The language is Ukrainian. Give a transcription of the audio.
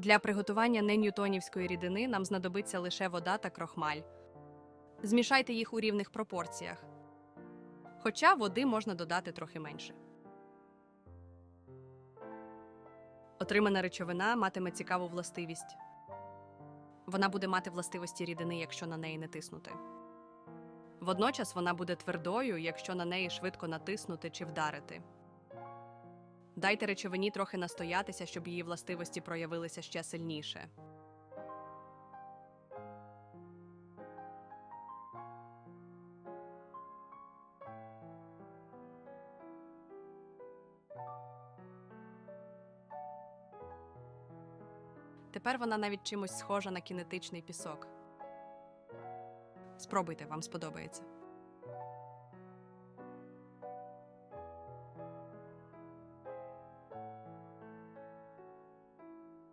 Для приготування неньютонівської рідини нам знадобиться лише вода та крохмаль. Змішайте їх у рівних пропорціях. Хоча води можна додати трохи менше. Отримана речовина матиме цікаву властивість. Вона буде мати властивості рідини, якщо на неї не тиснути. Водночас вона буде твердою, якщо на неї швидко натиснути чи вдарити. Дайте речовині трохи настоятися, щоб її властивості проявилися ще сильніше. Тепер вона навіть чимось схожа на кінетичний пісок. Спробуйте, вам сподобається.